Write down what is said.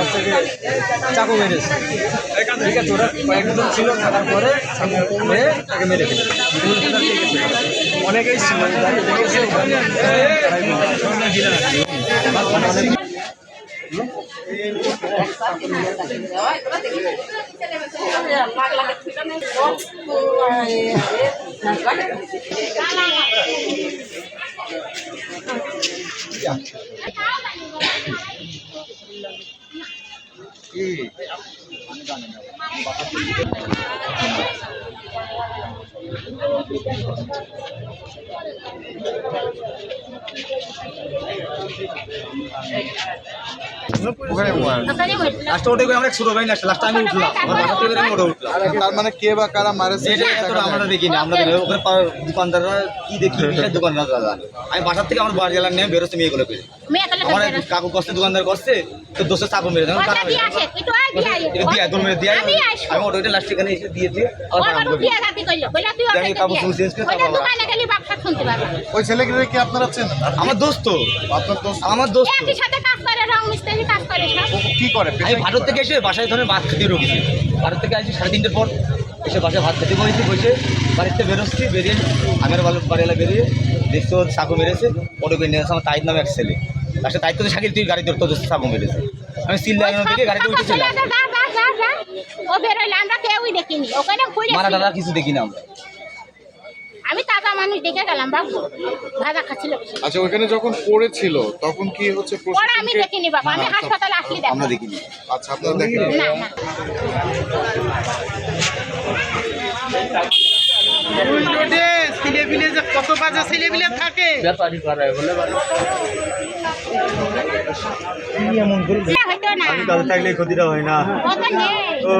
হচ্ছে যে চাকু মেরেছে। ঠিক আছে, ওরা কয়েকজন ছিল থাকার পরে মেরে তাকে মেরে ফেলে। অনেকেই ছিল যারা দেখেছে তারাই বলছে। লাস্টে ওটাই আমরা ছোট ভাই না লাস্টে আমি উঠলাম আমার বাসা থেকে আমি ওটা উঠলাম তার মানে কে বা কারা মারেছে এটা সেটা এত দেখা আমরা দেখিনি আমরা ওখানে দোকানদাররা কি দেখি আমি বাসার থেকে আমার গেলাম নিয়ে বেরোচ্ছে মেয়েগুলো পেয়ে আমার এক কাকু কষ্টে দোকানদার করছে তো দোষে চাপ মেরে দেয় দিয়ে আমি ওটা লাস্টে এখানে এসে দিয়ে দিয়ে করি। তুই আমি কাপড় করে ওই ছেলেকে কি আপনারা চেনেন? আমার দোস্ত। আপনার দোস্ত। আমার দোস্ত। একই সাথে কাজ করে রং মিস্ত্রি কাজ করে ও কি করে? আমি পেশায় ভারত থেকে এসে বাসায় ধরে ভাত খেতে রুগেছি ভারত থেকে আসি সাড়ে তিনটের পর। এসে বাসায় ভাত খেতে বসেছি বসে বাড়িতে বেরোচ্ছি বেরিয়ে আগের বাল বাড়িওয়ালা বেরিয়ে দেখছি ওর চাকু মেরেছে। অটো করে নিয়ে আসে আমার তাইর নামে এক ছেলে। সাথে তাইর তো সাকিল তুই গাড়ি ধরতো তোর চাকু মেরেছে আমি সিল লাগানোর দিকে গাড়িতে উঠেছিলাম। যা যা যা যা ও বেরোইলে আমরা কেউই দেখিনি। ওখানে মারা টারা কিছু দেখি না আমরা। আমি তাজা মানুষ দেখে গেলাম বাবু। ভাজা খাচ্ছিল আচ্ছা ওখানে যখন পড়েছিল তখন কি হচ্ছে আমি দেখিনি বাবা। আমি না, হাসপাতালে আসলি দেখ। আমরা দেখিনি। আচ্ছা আপনারা দেখেন। না না। কত বাজে ছেলেপিলে থাকে? কাজে থাকলে ক্ষতিটা হয় না। ও